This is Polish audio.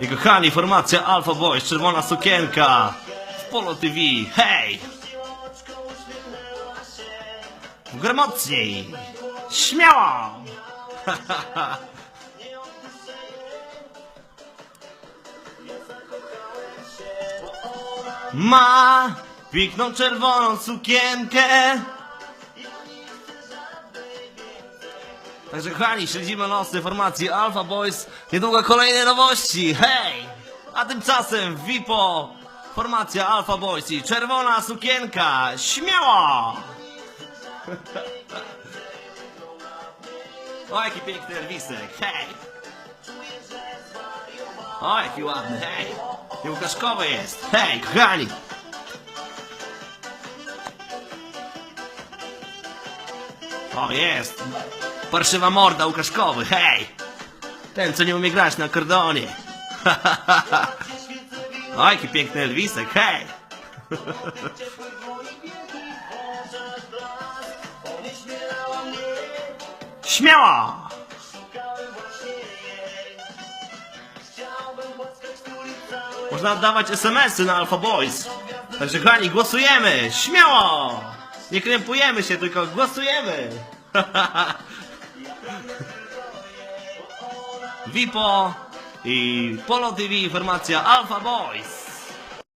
I kochani, formacja Alpha Boys, czerwona sukienka w Polo TV, hej! W mocniej! Śmiało! Ma piękną czerwoną sukienkę Także kochani, śledzimy losy formacji Alpha Boys. Niedługo kolejne nowości, hej! A tymczasem Vipo, formacja Alpha Boys i czerwona sukienka, śmiało! O, jaki piękny Elwisek, hej! O, jaki ładny, hej! I Łukaszkowy jest, hej, kochani! O, jest! Parszywa morda Łukaszkowy, hej! Ten, co nie umie grać na akordeonie. O, jaki piękny Elwisek, hej! Śmiało! Można oddawać SMS-y na Alpha Boys. Także kochani, głosujemy! Śmiało! Nie krępujemy się, tylko głosujemy! Vipo i Polo TV, formacja Alpha Boys.